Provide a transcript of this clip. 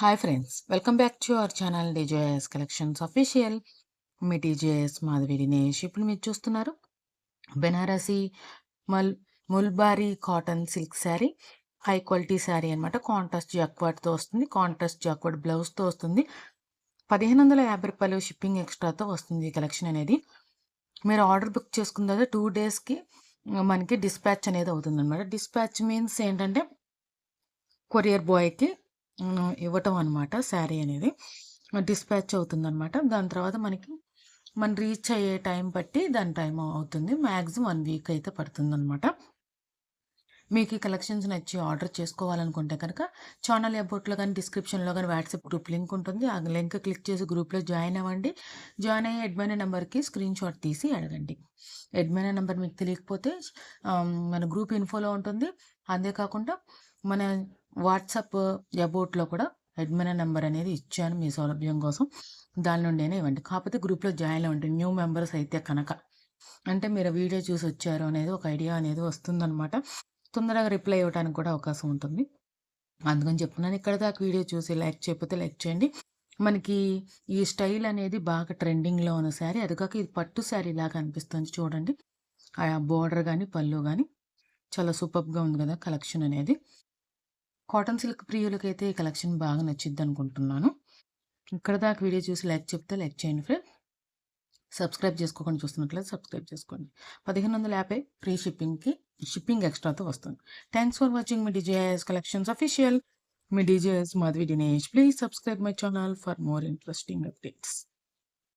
Hi friends welcome back to our channel DJS collections official me DJS Madhavi Dinesh ఇప్పుడు మీరు చూస్తున్నారు బెనారసి మల్ mulberry cotton silk sari. High quality sari అనమాట contrast జాక్వాడ్తో వస్తుంది. Contrast jacquard బ్లౌజ్తో వస్తుంది. పదిహేను వందల యాభై రూపాయలు షిప్పింగ్ ఎక్స్ట్రాతో వస్తుంది ఈ కలెక్షన్ అనేది. మీరు ఆర్డర్ బుక్ చేసుకున్న తర్వాత టూ డేస్కి మనకి డిస్పాచ్ అనేది అవుతుంది అనమాట డిస్పాచ్ మీన్స్ ఏంటంటే కొరియర్ బాయ్కి ఇవ్వటం అనమాట శారీ అనేది. డిస్పాచ్ అవుతుంది అనమాట దాని తర్వాత మనకి మన రీచ్ అయ్యే టైం బట్టి దాని టైం అవుతుంది. మ్యాక్సిమం వన్ వీక్ అయితే పడుతుంది అనమాట మీకు ఈ కలెక్షన్స్ నచ్చి ఆర్డర్ చేసుకోవాలనుకుంటే కనుక ఛానల్ అబౌట్లో కానీ డిస్క్రిప్షన్లో కానీ వాట్సాప్ గ్రూప్ లింక్ ఉంటుంది. ఆ లింక్ క్లిక్ చేసి గ్రూప్లో జాయిన్ అవ్వండి. జాయిన్ అయ్యే అడ్మైన నెంబర్కి స్క్రీన్ షాట్ తీసి అడగండి. అడ్మైన నెంబర్ మీకు తెలియకపోతే మన గ్రూప్ ఇన్ఫోలో ఉంటుంది. అంతేకాకుండా మన వాట్సాప్ అబౌట్లో కూడా అడ్మిన్ నెంబర్ అనేది ఇచ్చాను మీ సౌలభ్యం కోసం. దాని నుండినే ఇవ్వండి. కాకపోతే గ్రూప్లో జాయిన్ అవ్వండి. న్యూ మెంబర్స్ అయితే కనుక. అంటే మీరు వీడియో చూసి వచ్చారు అనేది ఒక ఐడియా అనేది వస్తుందన్నమాట. తొందరగా రిప్లై ఇవ్వడానికి కూడా అవకాశం ఉంటుంది. అందుకని చెప్తున్నాను ఇక్కడ దాకా వీడియో చూసి లైక్ చేయకపోతే లైక్ చేయండి. మనకి ఈ స్టైల్ అనేది బాగా ట్రెండింగ్లో ఉన్న శారీ. అది కాక ఇది పట్టు శారీ లాగా అనిపిస్తుంది చూడండి. ఆ బోర్డర్ కానీ పళ్ళు కానీ చాలా సూపర్గా ఉంది కదా కలెక్షన్ అనేది. కాటన్ సిల్క్ ప్రియులకైతే ఈ కలెక్షన్ బాగా నచ్చిద్ది అనుకుంటున్నాను ఇక్కడ దాకా వీడియో చూసి లైక్ చెప్తే లైక్ చేయండి ఫ్రెండ్. సబ్స్క్రైబ్ చేసుకోకుండా చూస్తున్నట్లయితే సబ్స్క్రైబ్ చేసుకోండి. పదిహేను వందల యాభై ఫ్రీ షిప్పింగ్కి షిప్పింగ్ ఎక్స్ట్రాతో వస్తుంది. థ్యాంక్స్ ఫర్ వాచింగ్ మీ DJS collections official me DJS Madhavi Dinesh please subscribe my channel for more interesting updates